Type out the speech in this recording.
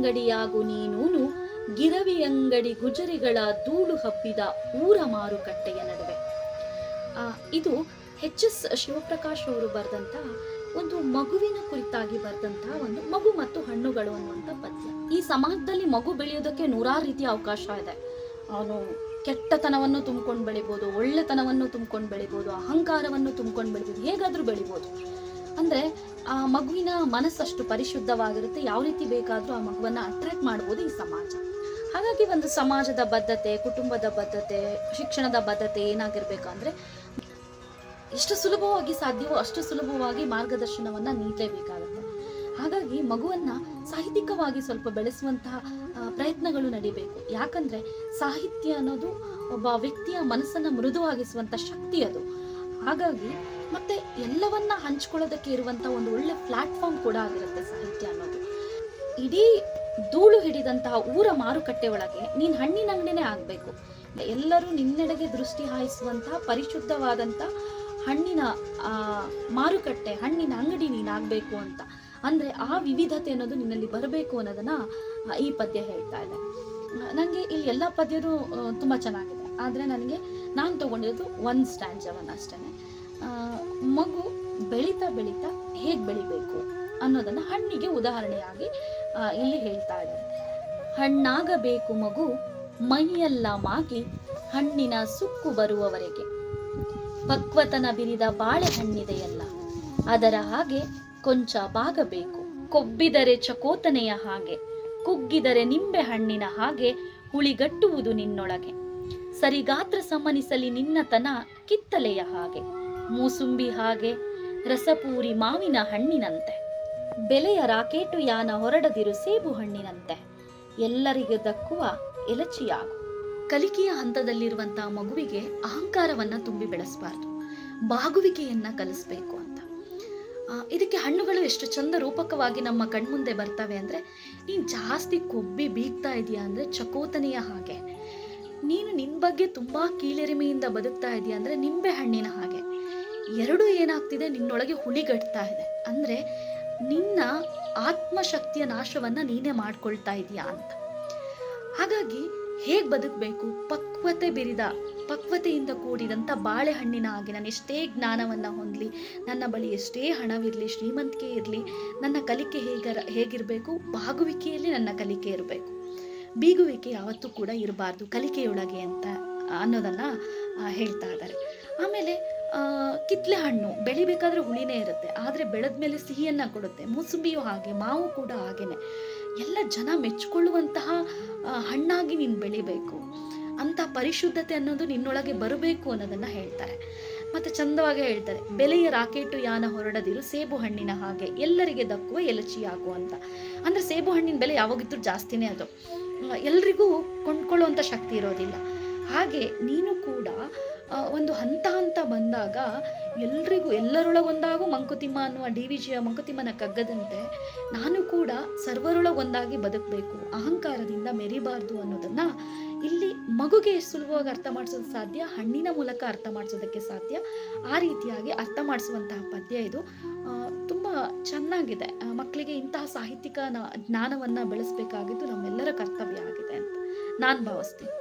ಅಂಗಡಿಯಾಗು ನೀನೂನು ಗಿರವಿ ಅಂಗಡಿ ಗುಜರಿಗಳ ಧೂಳು ಹಬ್ಬಿದ ಊರ ಮಾರುಕಟ್ಟೆಯ ನಡುವೆ. ಇದು ಎಚ್ ಎಸ್ ಶಿವಪ್ರಕಾಶ್ ಅವರು ಬರೆದಂತ ಒಂದು ಮಗುವಿನ ಕುರಿತಾಗಿ ಬರೆದಂತಹ ಒಂದು ಮಗು ಮತ್ತು ಹಣ್ಣುಗಳು ಅನ್ನುವಂಥ ಪದ್ಯ. ಈ ಸಮಾಜದಲ್ಲಿ ಮಗು ಬೆಳೆಯೋದಕ್ಕೆ ನೂರಾರು ರೀತಿಯ ಅವಕಾಶ ಇದೆ. ಅವನು ಕೆಟ್ಟತನವನ್ನು ತುಂಬ್ಕೊಂಡು ಬೆಳಿಬೋದು, ಒಳ್ಳೆತನವನ್ನು ತುಂಬ್ಕೊಂಡು ಬೆಳಿಬೋದು, ಅಹಂಕಾರವನ್ನು ತುಂಬ್ಕೊಂಡು ಬೆಳಿಬೋದು, ಹೇಗಾದ್ರೂ ಬೆಳಿಬೋದು. ಅಂದ್ರೆ ಆ ಮಗುವಿನ ಮನಸ್ಸಷ್ಟು ಪರಿಶುದ್ಧವಾಗಿರುತ್ತೆ. ಯಾವ ರೀತಿ ಬೇಕಾದರೂ ಆ ಮಗುವನ್ನ ಅಟ್ರಾಕ್ಟ್ ಮಾಡ್ಬೋದು ಈ ಸಮಾಜ. ಹಾಗಾಗಿ ಒಂದು ಸಮಾಜದ ಬದ್ಧತೆ, ಕುಟುಂಬದ ಬದ್ಧತೆ, ಶಿಕ್ಷಣದ ಬದ್ಧತೆ ಏನಾಗಿರ್ಬೇಕಂದ್ರೆ ಎಷ್ಟು ಸುಲಭವಾಗಿ ಸಾಧ್ಯವೋ ಅಷ್ಟು ಸುಲಭವಾಗಿ ಮಾರ್ಗದರ್ಶನವನ್ನ ನೀಡಲೇಬೇಕಾಗುತ್ತೆ. ಹಾಗಾಗಿ ಮಗುವನ್ನ ಸಾಹಿತ್ಯಿಕವಾಗಿ ಸ್ವಲ್ಪ ಬೆಳೆಸುವಂತಹ ಪ್ರಯತ್ನಗಳು ನಡಿಬೇಕು. ಯಾಕಂದ್ರೆ ಸಾಹಿತ್ಯ ಅನ್ನೋದು ಒಬ್ಬ ವ್ಯಕ್ತಿಯ ಮನಸ್ಸನ್ನ ಮೃದುವಾಗಿಸುವಂತ ಶಕ್ತಿ ಅದು. ಹಾಗಾಗಿ ಮತ್ತೆ ಎಲ್ಲವನ್ನ ಹಂಚ್ಕೊಳ್ಳೋದಕ್ಕೆ ಇರುವಂತ ಒಂದು ಒಳ್ಳೆ ಪ್ಲಾಟ್ಫಾರ್ಮ್ ಕೂಡ ಆಗಿರುತ್ತೆ ಸಾಹಿತ್ಯ ಅನ್ನೋದು. ಇಡೀ ಧೂಳು ಹಿಡಿದಂತಹ ಊರ ಮಾರುಕಟ್ಟೆ ಒಳಗೆ ನೀನ್ ಹಣ್ಣಿನ ಅಂಗಡಿನೇ ಆಗ್ಬೇಕು. ಎಲ್ಲರೂ ನಿನ್ನೆಡೆಗೆ ದೃಷ್ಟಿ ಹಾಯಿಸುವಂತಹ ಪರಿಶುದ್ಧವಾದಂತ ಹಣ್ಣಿನ ಮಾರುಕಟ್ಟೆ, ಹಣ್ಣಿನ ಅಂಗಡಿ ನೀನಾಗಬೇಕು ಅಂತ. ಅಂದ್ರೆ ಆ ವಿವಿಧತೆ ಅನ್ನೋದು ನಿನ್ನಲ್ಲಿ ಬರಬೇಕು ಅನ್ನೋದನ್ನ ಈ ಪದ್ಯ ಹೇಳ್ತಾ ಇದೆ. ನನಗೆ ಇಲ್ಲಿ ಎಲ್ಲ ಪದ್ಯನೂ ತುಂಬಾ ಚೆನ್ನಾಗಿದೆ. ಆದರೆ ನನಗೆ ನಾನು ತಗೊಂಡಿರೋದು ಒಂದು ಸ್ಟ್ಯಾಂಜವನ್ನ ಅಷ್ಟೇ ಮಗು ಬೆಳೀತಾ ಬೆಳೀತಾ ಹೇಗೆ ಬೆಳಿಬೇಕು ಅನ್ನೋದನ್ನು ಹಣ್ಣಿಗೆ ಉದಾಹರಣೆಯಾಗಿ ಇಲ್ಲಿ ಹೇಳ್ತಾ ಇದ್ದಾರೆ. ಹಣ್ಣಾಗಬೇಕು ಮಗು, ಮೈಯೆಲ್ಲ ಮಾಗಿ ಹಣ್ಣಿನ ಸುಕ್ಕು ಬರುವವರೆಗೆ. ಪಕ್ವತನ ಬಿರಿದ ಬಾಳೆಹಣ್ಣಿದೆಯಲ್ಲ, ಅದರ ಹಾಗೆ ಕೊಂಚ ಬಾಗಬೇಕು. ಕೊಬ್ಬಿದರೆ ಚಕೋತನೆಯ ಹಾಗೆ, ಕುಗ್ಗಿದರೆ ನಿಂಬೆ ಹಣ್ಣಿನ ಹಾಗೆ ಹುಳಿಗಟ್ಟುವುದು ನಿನ್ನೊಳಗೆ. ಸರಿಗಾತ್ರ ಸಮ್ಮನಿಸಲಿ ನಿನ್ನತನ ಕಿತ್ತಲೆಯ ಹಾಗೆ, ಮೂಸುಂಬಿ ಹಾಗೆ, ರಸಪೂರಿ ಮಾವಿನ ಹಣ್ಣಿನಂತೆ, ಬೆಲೆಯ ರಾಕೇಟು ಯಾನ ಹೊರಡದಿರು ಸೇಬು ಹಣ್ಣಿನಂತೆ, ಎಲ್ಲರಿಗೂ ದಕ್ಕುವ ಎಲಚಿಯಾಗು. ಕಲಿಕೆಯ ಹಂತದಲ್ಲಿರುವಂತಹ ಮಗುವಿಗೆ ಅಹಂಕಾರವನ್ನ ತುಂಬಿ ಬೆಳೆಸಬಾರ್ದು, ಬಾಗುವಿಕೆಯನ್ನ ಕಲಿಸ್ಬೇಕು ಅಂತ. ಇದಕ್ಕೆ ಹಣ್ಣುಗಳು ಎಷ್ಟು ಚಂದ ರೂಪಕವಾಗಿ ನಮ್ಮ ಕಣ್ಮುಂದೆ ಬರ್ತವೆ ಅಂದ್ರೆ, ನೀನ್ ಜಾಸ್ತಿ ಕೊಬ್ಬಿ ಬೀಗ್ತಾ ಇದೀಯಾ ಅಂದ್ರೆ ಚಕೋತನೆಯ ಹಾಗೆ. ನೀನು ನಿನ್ನ ಬಗ್ಗೆ ತುಂಬಾ ಕೀಳರಿಮೆಯಿಂದ ಬದುಕ್ತಾ ಇದೀಯ ಅಂದ್ರೆ ನಿಂಬೆ ಹಣ್ಣಿನ ಹಾಗೆ. ಎರಡು ಏನಾಗ್ತಿದೆ, ನಿನ್ನೊಳಗೆ ಹುಳಿಗಟ್ತಾ ಇದೆ. ಅಂದ್ರೆ ನಿನ್ನ ಆತ್ಮಶಕ್ತಿಯ ನಾಶವನ್ನ ನೀನೇ ಮಾಡ್ಕೊಳ್ತಾ ಇದೀಯಾ ಅಂತ. ಹಾಗಾಗಿ ಹೇಗೆ ಬದುಕಬೇಕು? ಪಕ್ವತೆ ಬಿರಿದ, ಪಕ್ವತೆಯಿಂದ ಕೂಡಿದಂಥ ಬಾಳೆಹಣ್ಣಿನ ಹಾಗೆ ನಾನು ಎಷ್ಟೇ ಜ್ಞಾನವನ್ನ ಹೊಂದಲಿ, ನನ್ನ ಬಳಿ ಎಷ್ಟೇ ಹಣವಿರಲಿ, ಶ್ರೀಮಂತಿಕೆ ಇರಲಿ, ನನ್ನ ಕಲಿಕೆ ಹೇಗ ಹೇಗಿರಬೇಕು? ಭಾಗುವಿಕೆಯಲ್ಲಿ ನನ್ನ ಕಲಿಕೆ ಇರಬೇಕು. ಬೀಗುವಿಕೆ ಯಾವತ್ತೂ ಕೂಡ ಇರಬಾರ್ದು, ಕಲಿಕೆಯೊಳಗೆ ಅಂತ ಅನ್ನೋದನ್ನ ಹೇಳ್ತಾ ಇದ್ದಾರೆ. ಆಮೇಲೆ ಕಿತ್ಲೆ ಹಣ್ಣು ಬೆಳಿಬೇಕಾದ್ರೆ ಹುಳಿನೇ ಇರುತ್ತೆ, ಆದರೆ ಬೆಳೆದ್ಮೇಲೆ ಸಿಹಿಯನ್ನ ಕೊಡುತ್ತೆ, ಮೂಸುಂಬಿಯೂ ಹಾಗೆ, ಮಾವು ಕೂಡ ಹಾಗೇನೆ. ಎಲ್ಲ ಜನ ಮೆಚ್ಚಿಕೊಳ್ಳುವಂತಹ ಹಣ್ಣಾಗಿ ನೀನು ಬೆಳಿಬೇಕು, ಅಂತ ಪರಿಶುದ್ಧತೆ ಅನ್ನೋದು ನಿನ್ನೊಳಗೆ ಬರಬೇಕು ಅನ್ನೋದನ್ನ ಹೇಳ್ತಾರೆ. ಮತ್ತೆ ಚಂದವಾಗಿ ಹೇಳ್ತಾರೆ, ಬೆಲೆಯ ರಾಕೆಟು ಯಾನ ಹೊರಡದಿರು, ಸೇಬು ಹಣ್ಣಿನ ಹಾಗೆ, ಎಲ್ಲರಿಗೆ ದಕ್ಕುವ ಎಲಚಿ ಅಂತ. ಅಂದ್ರೆ ಸೇಬು ಹಣ್ಣಿನ ಬೆಲೆ ಯಾವಾಗಿದ್ರೂ ಜಾಸ್ತಿನೇ ಅದು. ಎಲ್ರಿಗೂ ಕೊಂಡ್ಕೊಳ್ಳುವಂಥ ಶಕ್ತಿ ಇರೋದಿಲ್ಲ. ಹಾಗೆ ನೀನು ಕೂಡ ಒಂದು ಹಂತ ಹಂತ ಬಂದಾಗ ಎಲ್ರಿಗೂ, ಎಲ್ಲರೊಳಗೊಂದಾಗೂ ಮಂಕುತಿಮ್ಮ ಅನ್ನುವ ಡಿ ವಿ ಜಿಯ ಮಂಕುತಿಮ್ಮನ ಕಗ್ಗದಂತೆ ನಾನು ಕೂಡ ಸರ್ವರೊಳಗೊಂದಾಗಿ ಬದುಕಬೇಕು, ಅಹಂಕಾರದಿಂದ ಮೆರಿಬಾರ್ದು ಅನ್ನೋದನ್ನ ಇಲ್ಲಿ ಮಗುಗೆ ಸುಲಭವಾಗಿ ಅರ್ಥ ಮಾಡಿಸೋದು ಸಾಧ್ಯ, ಹಣ್ಣಿನ ಮೂಲಕ ಅರ್ಥ ಮಾಡಿಸೋದಕ್ಕೆ ಸಾಧ್ಯ. ಆ ರೀತಿಯಾಗಿ ಅರ್ಥ ಮಾಡಿಸುವಂತಹ ಪದ್ಯ ಇದು. ತುಂಬ ಚೆನ್ನಾಗಿದೆ. ಮಕ್ಕಳಿಗೆ ಇಂತಹ ಸಾಹಿತ್ಯಿಕ ಜ್ಞಾನವನ್ನ ಬೆಳೆಸಬೇಕಾಗಿದ್ದು ನಮ್ಮೆಲ್ಲರ ಕರ್ತವ್ಯ ಆಗಿದೆ ಅಂತ ನಾನು ಭಾವಿಸ್ತೀನಿ.